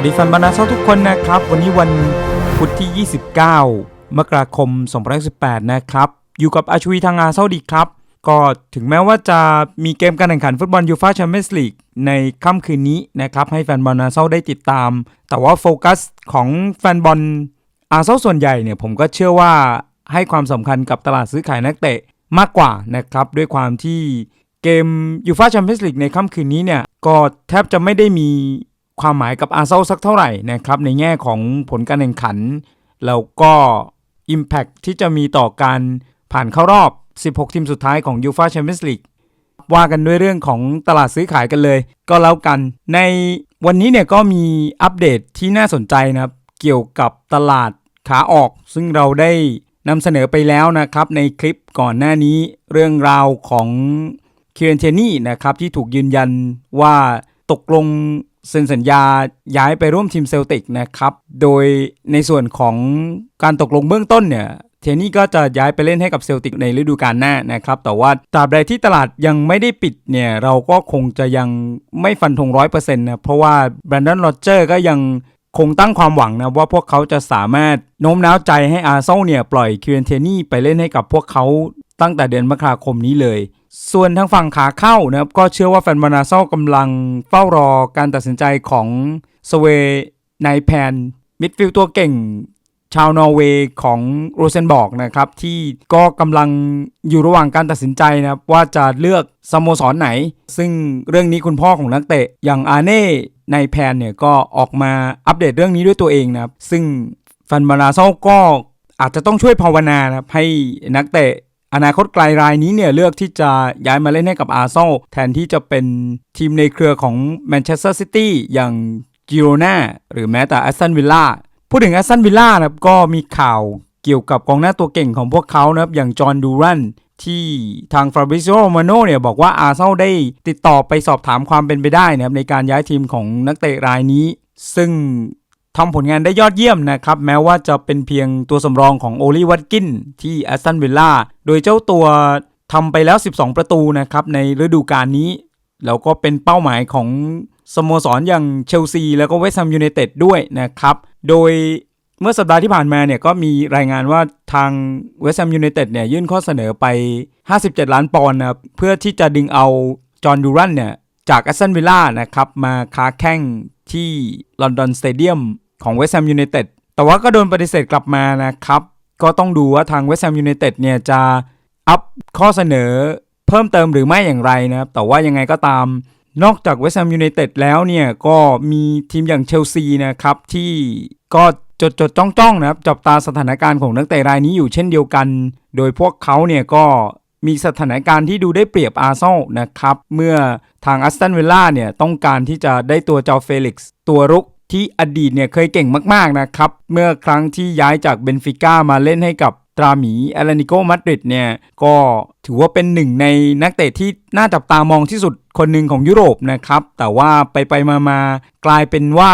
วัสดีแฟนบอลนาเซาทุกคนนะครับ วันนี้วันพุธที่ 29 มกราคม 2018 นะครับ อยู่กับอาชวีทางอาเซาดีครับ ก็ถึงแม้ว่าจะมีเกมการแข่งขันฟุตบอลยูฟ่าแชมเปี้ยนส์ลีกในค่ำคืนนี้นะครับ ให้แฟนบอลอาเซาได้ติดตาม แต่ว่าโฟกัสของแฟนบอลอาเซาส่วนใหญ่เนี่ยผมก็เชื่อว่าให้ความสำคัญกับตลาดซื้อขายนักเตะมากกว่านะครับด้วยความที่เกมยูฟ่าแชมเปี้ยนส์ลีกในค่ำคืนนี้เนี่ยก็แทบจะไม่ได้มี ความหมายกับอาเซนอลสักเท่าไหร่นะครับในแง่ของผลการแข่งขัน แล้วก็ Impact ที่จะมีต่อการผ่านเข้ารอบ 16 ทีมสุดท้ายของ u f a Champions League ว่ากันด้วยเรื่องของตลาดซื้อขายกันเลย ก็แล้วกัน ในวันนี้เนี่ยก็มีอัปเดตที่น่าสนใจนะครับ เกี่ยวกับตลาดขาออก ซึ่งเราได้นำเสนอไปแล้วนะครับ ในคลิปก่อนหน้านี้เรื่องราวของคิเรนเทนี่นะครับที่ถูกยืนยันว่าตกลง เซ็นสัญญาย้ายไปร่วมทีมเซลติกนะครับ โดยในส่วนของการตกลงเบื้องต้นเนี่ย เทนี่ก็จะย้ายไปเล่นให้กับเซลติกในฤดูกาลหน้านะครับ แต่ว่าตราบใดที่ตลาดยังไม่ได้ปิดเนี่ย เราก็คงจะยังไม่ฟันธงร้อยเปอร์เซ็นต์นะ เพราะว่าแบรนดอนโรเจอร์ก็ยังคงตั้งความหวังนะว่าพวกเขาจะสามารถโน้มน้าวใจให้อาร์เซนอลเนี่ยปล่อยคิวเรนเทนี่ไปเล่นให้กับพวกเขาตั้งแต่เดือนมกราคมนี้เลย ส่วนทางฝั่งขาเข้านะครับก็เชื่อว่าแฟนบอลอาร์เซนอลกำลังเฝ้ารอการตัดสินใจของสเวนไนแพนมิดฟิลด์ตัวเก่งชาวนอร์เวย์ของโรเซนบอกนะครับ ที่ก็กำลังอยู่ระหว่างการตัดสินใจนะครับว่าจะเลือกสโมสรไหน ซึ่งเรื่องนี้คุณพ่อของนักเตะ อย่างอาเน่ในแพนเนี่ยก็ออกมาอัปเดตเรื่องนี้ด้วยตัวเองนะครับ ซึ่งแฟนบาร์เซอลก็อาจจะต้องช่วยภาวนานะครับให้นักเตะ อนาคตไกลรายนี้เนี่ยเลือกที่จะย้ายมาเล่นให้กับอาร์เซนอลแทนที่จะเป็นทีมในเครือของแมนเชสเตอร์ซิตี้อย่างจิโรนาหรือแม้แต่แอสตันวิลล่าพูดถึงแอสตันวิลล่านะครับก็มีข่าวเกี่ยวกับกองหน้าตัวเก่งของพวกเขานะครับอย่างจอห์นดูรันที่ทางฟาบริซโอโรมาโนเนี่ยบอกว่าอาร์เซนอลได้ติดต่อไปสอบถามความเป็นไปได้นะครับในการย้ายทีมของนักเตะรายนี้ ซึ่ง ทำผลงานได้ยอดเยี่ยมนะครับ แม้ว่าจะเป็นเพียงตัวสำรองของโอลีวัตกินที่แอสตันวิลล่าโดยเจ้าตัวทำไปแล้ว 12 ประตูนะครับในฤดูกาลนี้ แล้วก็เป็นเป้าหมายของสโมสรอย่างเชลซี แล้วก็เวสต์แฮมยูไนเต็ดด้วยนะครับ โดยเมื่อสัปดาห์ที่ผ่านมาเนี่ยก็มีรายงานว่าทางเวสต์แฮมยูไนเต็ดเนี่ยยื่นข้อเสนอไป 57 ล้านปอนด์นะเพื่อที่จะดึงเอาจอห์นดูรันเนี่ยจากแอสตันวิลล่านะครับมาค้าแข่ง ที่ลอนดอนสเตเดียมของเวสต์แฮมยูไนเต็ดแต่ว่าก็โดนปฏิเสธกลับมานะครับ ก็ต้องดูว่าทางเวสต์แฮมยูไนเต็ดเนี่ยจะอัพข้อเสนอเพิ่มเติมหรือไม่อย่างไรนะครับ แต่ว่ายังไงก็ตามนอกจากเวสต์แฮมยูไนเต็ดแล้วเนี่ย ก็มีทีมอย่างเชลซีนะครับ ที่ก็จดจดจ้องจ้องนะครับ จับตาสถานการณ์ของนักเตะรายนี้อยู่เช่นเดียวกัน โดยพวกเขาเนี่ยก็ มีสถานการณ์ที่ดูได้เปรียบอาร์เซนอลนะครับ เมื่อทางอัสตันเวลล่าเนี่ยต้องการที่จะได้ตัวเจ้าเฟลิกซ์ตัวรุกที่อดีตเนี่ยเคยเก่งมาก ๆ นะครับ เมื่อครั้งที่ย้ายจากเบนฟิก้ามาเล่นให้กับตราหมีแอลานิโกมาดริดเนี่ย ก็ถือว่าเป็นหนึ่งในนักเตะที่น่าจับตามองที่สุดคนหนึ่งของยุโรปนะครับ แต่ว่าไปไปมามากลายเป็นว่า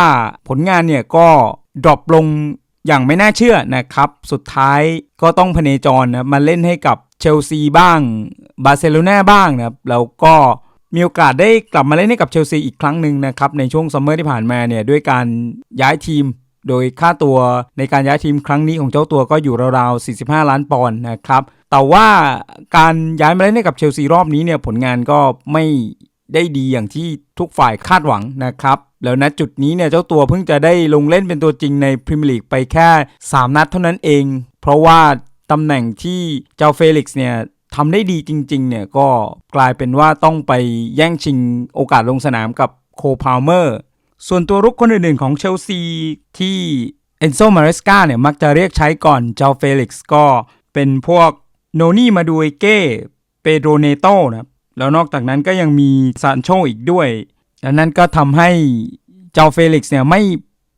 ผลงานเนี่ยก็ดรอปลง อย่างไม่น่าเชื่อนะครับ สุดท้ายก็ต้องพเนจรนะมาเล่นให้กับเชลซีบ้าง บาร์เซโลนาบ้างนะครับแล้วก็มีโอกาสได้กลับมาเล่นให้กับเชลซีอีกครั้งหนึ่งนะครับ ในช่วงซัมเมอร์ที่ผ่านมาเนี่ยด้วยการย้ายทีม โดยค่าตัวในการย้ายทีมครั้งนี้ของเจ้าตัวก็อยู่ราวๆ 45 ล้านปอนด์นะครับ แต่ว่าการย้ายมาเล่นให้กับเชลซีรอบนี้เนี่ยผลงานก็ไม่ได้ดีอย่างที่ทุกฝ่ายคาดหวังนะครับ แล้วณจุดนี้เนี่ยเจ้าตัวเพิ่งจะได้ลงเล่นเป็นตัวจริงในพรีเมียร์ลีกไปแค่ 3 นัดเท่านั้นเอง เพราะว่าตำแหน่งที่เจ้าเฟลิกซ์เนี่ยทำได้ดีจริงๆเนี่ยก็กลายเป็นว่าต้องไปแย่งชิงโอกาสลงสนามกับโคพาวเมอร์ ส่วนตัวรุกคนอื่นๆของเชลซีที่เอนโซมาเรสกาเนี่ยมักจะเรียกใช้ก่อนเจ้าเฟลิกซ์ก็เป็นพวกโนนี่มาดูเอเก้เปโดเนโตนะแล้วนอกจากนั้นก็ยังมีซานโชอีกด้วย ดังนั้นก็ทำให้เจ้าเฟลิกซ์เนี่ยไม่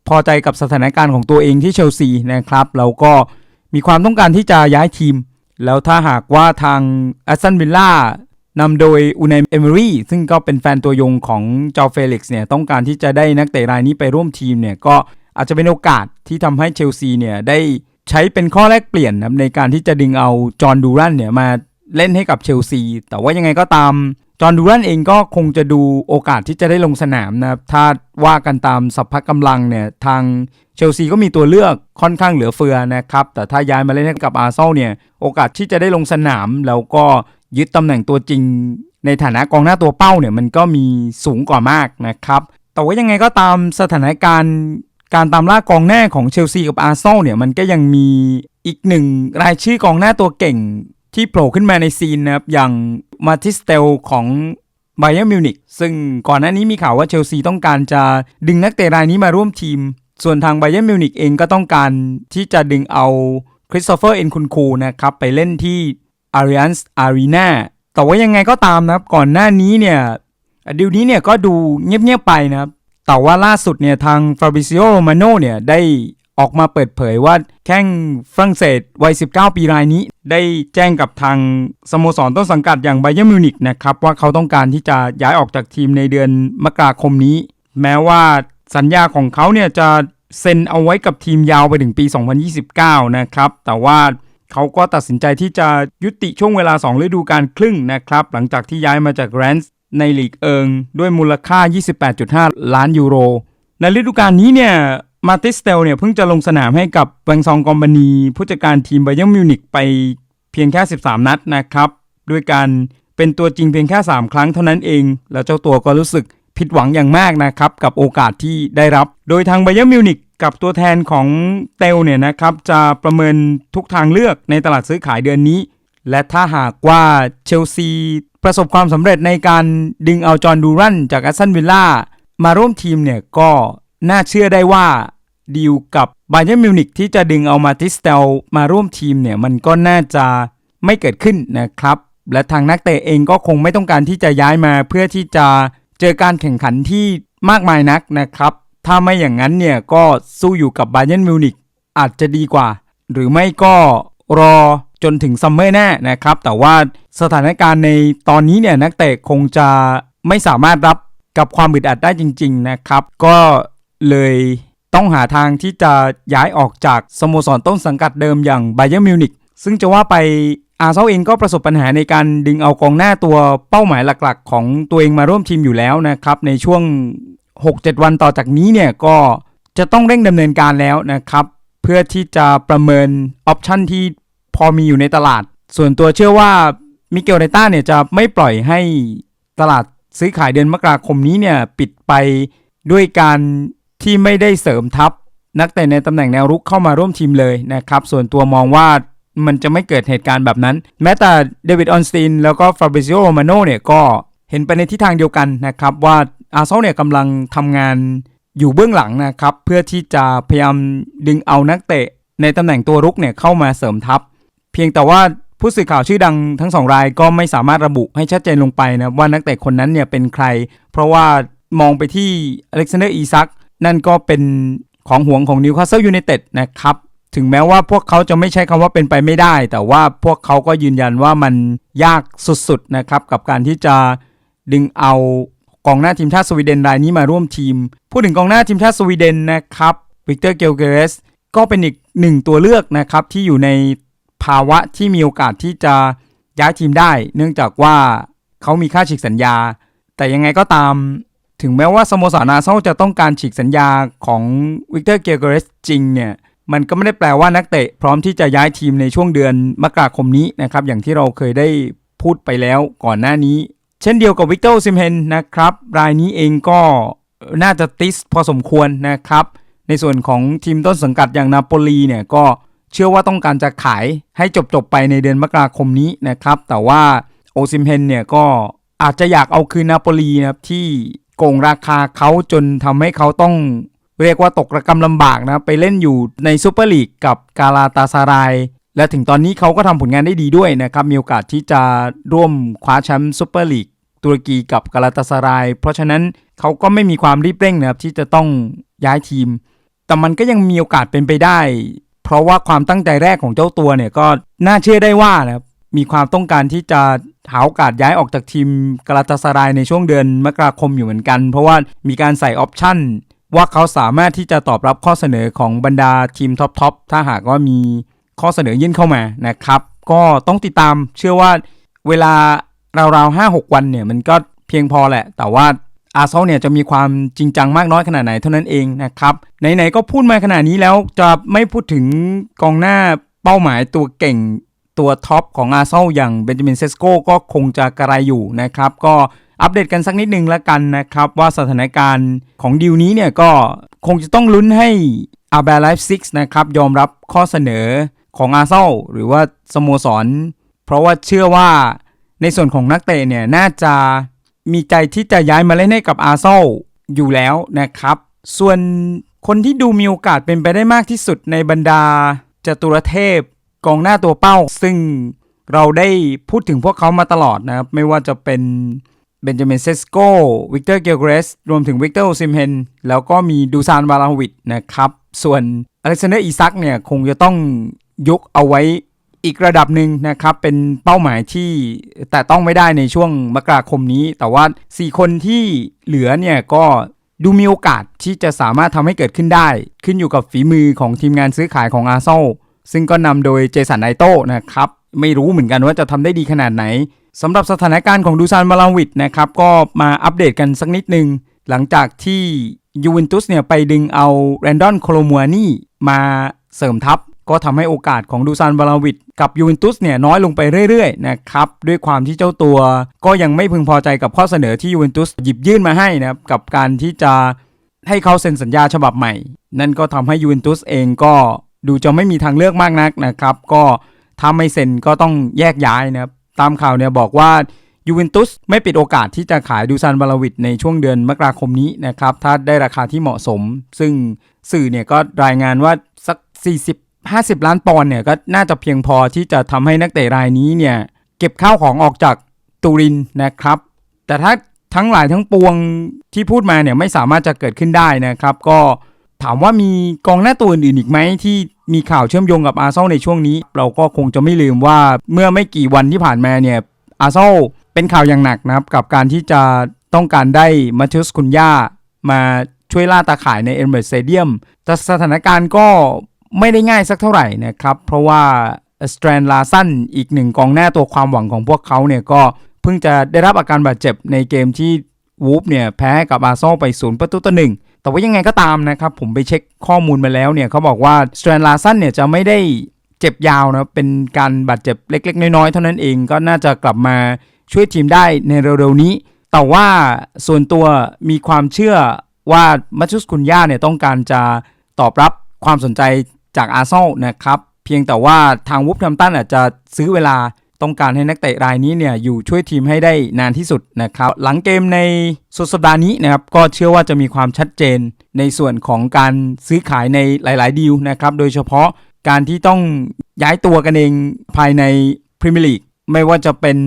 พอใจกับสถานการณ์ของตัวเองที่เชลซีนะครับ แล้วก็มีความต้องการที่จะย้ายทีม แล้วถ้าหากว่าทางแอสตันวิลล่านำโดยอูน y เอมรี่ซึ่งก็เป็นแฟนตัวยงของเจ้าเฟลิกซ์เนี่ยต้องการที่จะได้นักเตะรายนี้ไปร่วมทีมเนี่ยก็อาจจะเป็นโอกาสที่ทำให้เชลซีเนี่ยได้ใช้เป็นข้อแลกเปลี่ยนนะในการที่จะดึงเอาจอห์นดูรันเนี่ยมาเล่นให้กับเชลซี แต่ว่ายังไงก็ตาม จอห์นดูรันเองก็คงจะดูโอกาสที่จะได้ลงสนามนะครับ ถ้าว่ากันตามสัพพะกำลังเนี่ย ทางเชลซีก็มีตัวเลือกค่อนข้างเหลือเฟือนะครับ แต่ถ้าย้ายมาเล่นให้กับอาร์เซนอเนี่ย โอกาสที่จะได้ลงสนาม แล้วก็ยึดตำแหน่งตัวจริง ในฐานะกองหน้าตัวเป้าเนี่ยมันก็มีสูงกว่ามากนะครับ แต่ว่ายังไงก็ตามสถานการณ์การตามล่ากองหน้าของเชลซีกับอาร์เซนเนี่ยมันก็ยังมีอีกหนึ่งรายชื่อกองหน้าตัวเก่ง ที่โผล่ขึ้นมาในซีนนะครับ อย่างมาติสเตลของไบเ e อร์มิวนิกซึ่งก่อนหน้านี้มีข่าวว่าเชลซีต้องการจะดึงนักเตะรายนี้มาร่วมทีม ส่วนทางไบเ e อร์มิวนิกเองก็ต้องการที่จะดึงเอาคริสโตเฟอร์เอ็นคุนคูนะครับ ไปเล่นที่อาริอันส์อารีนาแต่ว่ายังไงก็ตามนะครับ ก่อนหน้านี้เนี่ยดิวนี้เนี่ยก็ดูเงียบๆไปนะครับ แต่ว่าล่าสุดเนี่ยทางฟาบริซิโอโรมาโนเนี่ยได้ ออกมาเปิดเผยว่าแข้งฝรั่งเศสวัย 19 ปีรายนี้ ได้แจ้งกับทางสโมสรต้นสังกัดอย่างไบเ e อร์มิวนิกนะครับว่าเขาต้องการที่จะย้ายออกจากทีมในเดือนมกราคมนี้ แม้ว่าสัญญาของเขาเนี่ยจะเซ็นเอาไว้กับทีมยาวไปถึงปี 2029 นะครับ แต่ว่าเขาก็ตัดสินใจที่จะยุติช่วงเวลา 2 ฤดูกาลครึ่งนะครับ หลังจากที่ย้ายมาจากแรนส์ในลีกเอิง ด้วยมูลค่า 28.5 ล้านยูโร ในฤดูกาลนี้เนี่ย มาติสเตลเนี่ยเพิ่งจะลงสนามให้กับแวงซองกอมบานี ผู้จัดการทีมไบเ e อร์มิวนิกไปเพียงแค่ 13 นัดนะครับ ด้วยการเป็นตัวจริงเพียงแค่ 3 ครั้งเท่านั้นเอง แล้วเจ้าตัวก็รู้สึกผิดหวังอย่างมากนะครับ กับโอกาสที่ได้รับ โดยทางไบเ e อร์มิวนิกกับตัวแทนของเตลเนี่ยนะครับ จะประเมินทุกทางเลือกในตลาดซื้อขายเดือนนี้ และถ้าหากว่าเชลซีประสบความสำเร็จในการดึงเอาจอห์นดูรันจากแอสตันวิลล่ามาร่วมทีมเนี่ยก็ น่าเชื่อได้ว่าดีลกับไบเ e อร์มิวนิกที่จะดึงเอามาติสเตลมาร่วมทีมเนี่ยมันก็น่าจะไม่เกิดขึ้นนะครับ และทางนักเตะเองก็คงไม่ต้องการที่จะย้ายมาเพื่อที่จะเจอการแข่งขันที่มากมายนักนะครับ ถ้าไม่อย่างนั้นเนี่ยก็สู้อยู่กับไบเ e อร์มิวนิกอาจจะดีกว่า หรือไม่ก็รอจนถึงซัมเมอร์แน่นะครับ แต่ว่าสถานการณ์ในตอนนี้เนี่ยนักเตะคงจะไม่สามารถรับกับความอึดอัดได้จริง ๆนะครับ ก็ เลยต้องหาทางที่จะย้ายออกจากสโมสรต้นสังกัดเดิมอย่างไบเ e อร์มิวนิกซึ่งจะว่าไปอาเซนอลเองก็ประสบปัญหาในการดึงเอากองหน้าตัวเป้าหมายหลักๆ ของตัวเองมาร่วมทีมอยู่แล้วนะครับ ในช่วง 6-7 วันต่อจากนี้เนี่ยก็จะต้องเร่งดำเนินการแล้วนะครับ เพื่อที่จะประเมินออปชันที่พอมีอยู่ในตลาด ส่วนตัวเชื่อว่ามิเกลเรต้าเนี่ยจะไม่ปล่อยให้ตลาดซื้อขายเดือนมกราคมนี้เนี่ยปิดไปด้วยการ ที่ไม่ได้เสริมทัพนักเตะในตำแหน่งแนวรุกเข้ามาร่วมทีมเลยนะครับ ส่วนตัวมองว่ามันจะไม่เกิดเหตุการณ์แบบนั้น แม้แต่เดวิดออนสตินแล้วก็ฟาบริซิโอโรมาโนเนี่ยก็เห็นไปในทิศทางเดียวกันนะครับ ว่าอาร์เซนอลเนี่ยกำลังทำงานอยู่เบื้องหลังนะครับ เพื่อที่จะพยายามดึงเอานักเตะ ในตำแหน่งตัวรุกเนี่ยเข้ามาเสริมทัพ เพียงแต่ว่าผู้สื่อข่าวชื่อดังทั้งสองรายก็ไม่สามารถระบุให้ชัดเจนลงไปนะว่านักเตะคนนั้นเนี่ยเป็นใคร เพราะว่ามองไปที่อเล็กซานเดอร์อีซัก นั่นก็เป็นของห่วงของนิวคาสเซิลยูไนเต็ดนะครับ ถึงแม้ว่าพวกเขาจะไม่ใช้คำว่าเป็นไปไม่ได้ แต่ว่าพวกเขาก็ยืนยันว่ามันยากสุดๆนะครับ กับการที่จะดึงเอากองหน้าทีมชาติสวีเดนรายนี้มาร่วมทีม พูดถึงกองหน้าทีมชาติสวีเดนนะครับวิกเตอร์เกลเกเรสก็เป็นอีกหนึ่งตัวเลือกนะครับที่อยู่ในภาวะที่มีโอกาสที่จะย้ายทีมได้ เนื่องจากว่าเขามีค่าฉีกสัญญา แต่ยังไงก็ตาม ถึงแม้ว่าสโมสรอาเซนอลจะต้องการฉีกสัญญาของวิกเตอร์เกลเกเรสจริงเนี่ยมันก็ไม่ได้แปลว่านักเตะ พร้อมที่จะย้ายทีมในช่วงเดือนมกราคมนี้นะครับอย่างที่เราเคยได้พูดไปแล้วก่อนหน้านี้ เช่นเดียวกับวิกเตอร์ซิมเฮนนะครับรายนี้เองก็น่าจะติสพอสมควรนะครับ ในส่วนของทีมต้นสังกัดอย่างนาโปลีเนี่ยก็เชื่อว่าต้องการจะขายให้จบๆไปในเดือนมกราคมนี้นะครับ แต่ว่าโอซิมเฮนเนี่ยก็อาจจะอยากเอาคืนนาโปลีนะครับที่ โกงราคาเขาจนทำให้เขาต้องเรียกว่าตกระกำลำบากนะ ไปเล่นอยู่ในซูเปอร์ลีกกับกาลาตาซาราย และถึงตอนนี้เขาก็ทำผลงานได้ดีด้วยนะครับ มีโอกาสที่จะร่วมคว้าแชมป์ซูเปอร์ลีกตุรกีกับกาลาตาซาราย เพราะฉะนั้นเขาก็ไม่มีความรีบเร่งนะครับที่จะต้องย้ายทีม แต่มันก็ยังมีโอกาสเป็นไปได้ เพราะว่าความตั้งใจแรกของเจ้าตัวเนี่ยก็น่าเชื่อได้ว่านะครับมีความต้องการที่จะ หาโอกาสย้ายออกจากทีมกาลาตาซารายในช่วงเดือนมกราคมอยู่เหมือนกัน เพราะว่ามีการใส่ออปชั่น ว่าเขาสามารถที่จะตอบรับข้อเสนอของบรรดาทีมท็อปๆถ้าหากว่ามีข้อเสนอยื่นเข้ามานะครับ ก็ต้องติดตามเชื่อว่าเวลาราวๆ5-6วันเนี่ยมันก็เพียงพอแหละ แต่ว่าอาร์เซนอลเนี่ยจะมีความจริงจังมากน้อยขนาดไหนเท่านั้นเองนะครับ ไหนๆก็พูดมาขนาดนี้แล้วจะไม่พูดถึงกองหน้าเป้าหมายตัวเก่ง ตัวท็อปของอาเซนอลอย่างเบนจามินเซสโกก็คงจะกระไรอยู่นะครับ ก็อัปเดตกันสักนิดนึงแล้วกันนะครับ ว่าสถานการณ์ของดีลนี้เนี่ยก็คงจะต้องลุ้นให้อาร์แบร์ไลฟ์ซิกนะครับ ยอมรับข้อเสนอของอาเซนอลหรือว่าสโมสร เพราะว่าเชื่อว่าในส่วนของนักเตะเนี่ยน่าจะมีใจที่จะย้ายมาเล่นให้กับอาเซนอลอยู่แล้วนะครับ ส่วนคนที่ดูมีโอกาสเป็นไปได้มากที่สุดในบรรดาจตุรเทพ กองหน้าตัวเป้า ซึ่งเราได้พูดถึงพวกเขามาตลอดนะครับ ไม่ว่าจะเป็นเบนจามินเซสโกวิกเตอร์เกลเกรส รวมถึงวิกเตอร์โอซิมเฮนแล้วก็มีดูซานวาลาวิดนะครับ ส่วนอเล็กซานเดอร์อีซักเนี่ยคงจะต้องยกเอาไว้อีกระดับหนึ่งนะครับ เป็นเป้าหมายที่แต่ต้องไม่ได้ในช่วงมกราคมนี้ แต่ว่า 4 คนที่เหลือเนี่ยก็ดูมีโอกาสที่จะสามารถทำให้เกิดขึ้นได้ ขึ้นอยู่กับฝีมือของทีมงานซื้อขายของอาร์เซล ซึ่งก็นำโดยเจสันไนโต้นะครับ ไม่รู้เหมือนกันว่าจะทำได้ดีขนาดไหนสำหรับสถานการณ์ของดูซานมาลาวิดนะครับก็มาอัปเดตกันสักนิดนึง หลังจากที่ยูเวนตุสเนี่ยไปดึงเอาแรนดอนโคโลมัวนี่มาเสริมทัพ ก็ทำให้โอกาสของดูซานบาลาวิดกับยูเวนตุสเนี่ยน้อยลงไปเรื่อยๆนะครับด้วยความที่เจ้าตัวก็ยังไม่พึงพอใจกับข้อเสนอที่ยูเวนตุสหยิบยื่นมาให้นะครับกับการที่จะให้เขาเซ็นสัญญาฉบับใหม่ นั่นก็ทำให้ยูเวนตุสเองก็ ดูจะไม่มีทางเลือกมากนักนะครับ ก็ถ้าไม่เซ็นก็ต้องแยกย้ายนะครับ ตามข่าวเนี่ยบอกว่ายูเวนตุสไม่ปิดโอกาสที่จะขายดูซานบาลาวิดในช่วงเดือนมกราคมนี้นะครับ ถ้าได้ราคาที่เหมาะสม ซึ่งสื่อเนี่ยก็รายงานว่าสัก 40 50 ล้านปอนด์เนี่ยก็น่าจะเพียงพอที่จะทำให้นักเตะรายนี้เนี่ยเก็บข้าวของออกจากตูรินนะครับ แต่ถ้าทั้งหลายทั้งปวงที่พูดมาเนี่ยไม่สามารถจะเกิดขึ้นได้นะครับ ก็ ถามว่ามีกองหน้าตัวอื่นอีกไหมที่มีข่าวเชื่อมโยงกับอาร์เซนอลในช่วงนี้ เราก็คงจะไม่ลืมว่าเมื่อไม่กี่วันที่ผ่านมาเนี่ยอาร์เซนอลเป็นข่าวอย่างหนักนะครับ กับการที่จะต้องการได้มาเทสคุนย่ามาช่วยล่าตาข่ายในเอมเบรสเตเดียมแต่สถานการณ์ก็ไม่ได้ง่ายสักเท่าไหร่นะครับ เพราะว่าสแตรนลาสันอีกหนึ่งกองหน้าตัวความหวังของพวกเขาเนี่ยก็เพิ่งจะได้รับอาการบาดเจ็บในเกมที่วูฟเนี่ยแพ้กับอาร์เซอลไปศูนย์ประตูต่อหนึ่ง แต่ว่ายังไงก็ตามนะครับ ผมไปเช็คข้อมูลมาแล้วเนี่ยเขาบอกว่าสแตรนลาสันเนี่ยจะไม่ได้เจ็บยาวนะเป็นการบาดเจ็บเล็ก ๆ น้อยๆเท่านั้นเองก็น่าจะกลับมาช่วยทีมได้ในเร็วๆนี้ แต่ว่าส่วนตัวมีความเชื่อว่ามัชชุสคุนย่าเนี่ยต้องการจะตอบรับความสนใจจากอาร์เซนอลนะครับ เพียงแต่ว่าทางวูฟแฮมตันอาจจะซื้อเวลา ต้องการให้นักเตะรายนี้เนี่ยอยู่ช่วยทีมให้ได้นานที่สุดนะครับ หลังเกมในสุดสัปดาห์นี้นะครับก็เชื่อว่าจะมีความชัดเจนในส่วนของการซื้อขายในหลาย ๆ ดีลนะครับ โดยเฉพาะการที่ต้องย้ายตัวกันเองภายในพรีเมียร์ลีกไม่ว่าจะเป็น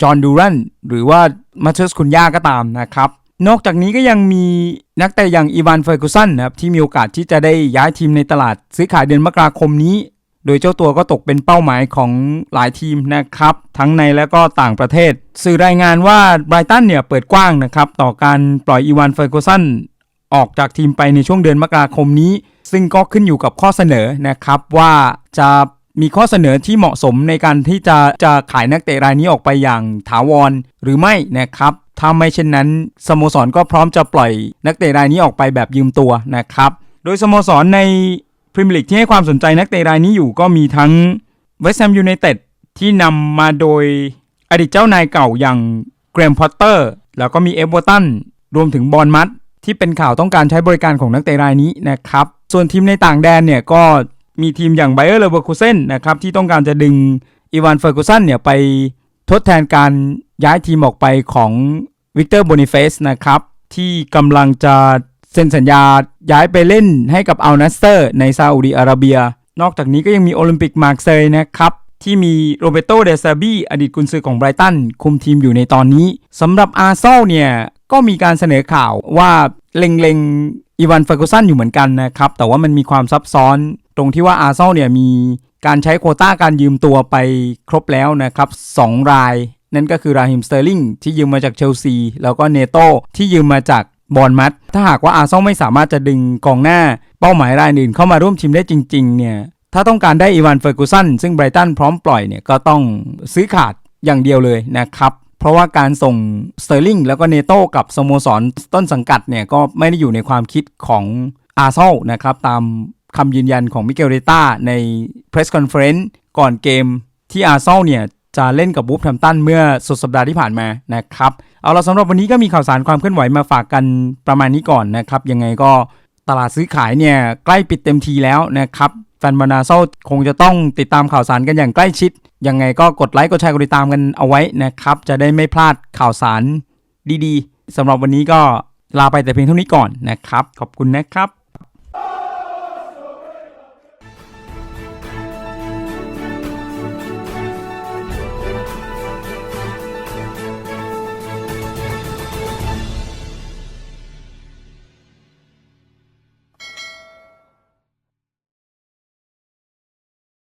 จอห์นดูรันหรือว่ามาเชสคุนย่าก็ตามนะครับ นอกจากนี้ก็ยังมีนักเตะอย่างอีวานเฟอร์กูสันนะครับที่มีโอกาสที่จะได้ย้ายทีมในตลาดซื้อขายเดือนมกราคมนี้ โดยเจ้าตัวก็ตกเป็นเป้าหมายของหลายทีมนะครับ ทั้งในและก็ต่างประเทศ สื่อรายงานว่าไบรตันเนี่ยเปิดกว้างนะครับ ต่อการปล่อยอีวานเฟอร์กูสันออกจากทีมไปในช่วงเดือนมกราคมนี้ ซึ่งก็ขึ้นอยู่กับข้อเสนอนะครับว่าจะมีข้อเสนอที่เหมาะสมในการที่จะจะขายนักเตะรายนี้ออกไปอย่างถาวรหรือไม่นะครับถ้าไม่เช่นนั้นสโมสรก็พร้อมจะปล่อยนักเตะรายนี้ออกไปแบบยืมตัวนะครับ โดยสโมสรใน พรีเมียร์ลีกที่ให้ความสนใจนักเตะรายนี้อยู่ก็มีทั้งเวสต์แฮมยูไนเต็ดที่นำมาโดยอดีตเจ้านายเก่าอย่างเกรมพอตเตอร์ แล้วก็มีเอเวอร์ตันรวมถึงบอลมัดที่เป็นข่าวต้องการใช้บริการของนักเตะรายนี้นะครับ ส่วนทีมในต่างแดนเนี่ยก็มีทีมอย่างไบเออร์เลเวอร์คูเซนนะครับที่ต้องการจะดึงอีวานเฟอร์กูสันเนี่ยไปทดแทนการย้ายทีมออกไปของวิกเตอร์โบนิเฟสนะครับที่กำลังจะ เซ็นสัญญาย้ายไปเล่นให้กับอัลนัสเตอร์ในซาอุดีอาระเบีย นอกจากนี้ก็ยังมีโอลิมปิกมาร์เซยนะครับที่มีโรเบโตเดซาบีอดีตกุนซือของไบรตัน คุมทีมอยู่ในตอนนี้สำหรับอาร์เซอลเนี่ย ก็มีการเสนอข่าวว่าเล็งๆอีวานเฟอร์กูสันอยู่เหมือนกันนะครับ แต่ว่ามันมีความซับซ้อนตรงที่ว่าอาร์เซอลเนี่ยมีการใช้โคต้าการยืมตัวไปครบแล้วนะครับ 2 ราย นั่นก็คือราฮิมสเตอร์ลิงที่ยืมมาจากเชลซี แล้วก็เนโตที่ยืมมาจาก บอลมัด ถ้าหากว่าอาร์เซนอลไม่สามารถจะดึงกองหน้าเป้าหมายรายอื่นเข้ามาร่วมทีมได้จริงๆเนี่ยถ้าต้องการได้อีวานเฟอร์กูสันซึ่งไบรตันพร้อมปล่อยเนี่ยก็ต้องซื้อขาดอย่างเดียวเลยนะครับเพราะว่าการส่งสเตอร์ลิงแล้วก็เนโต้กับสโมสรต้นสังกัดเนี่ยก็ไม่ได้อยู่ในความคิดของอาร์เซนนะครับ ตามคำยืนยันของมิเกลเรต้าใน Press Conference ก่อนเกมที่อาร์เซนเนี่ยจะเล่นกับบูฟแฮมตันเมื่อสุดสัปดาห์ที่ผ่านมานะครับ เอาละสำหรับวันนี้ก็มีข่าวสารความเคลื่อนไหวมาฝากกันประมาณนี้ก่อนนะครับยังไงก็ตลาดซื้อขายเนี่ยใกล้ปิดเต็มทีแล้วนะครับแฟนบอลนาโซคงจะต้องติดตามข่าวสารกันอย่างใกล้ชิด ยังไงก็กดไลค์กดแชร์กดติดตามกันเอาไว้นะครับ จะได้ไม่พลาดข่าวสารดีๆสำหรับวันนี้ก็ลาไปแต่เพียงเท่านี้ก่อนนะครับ ขอบคุณนะครับ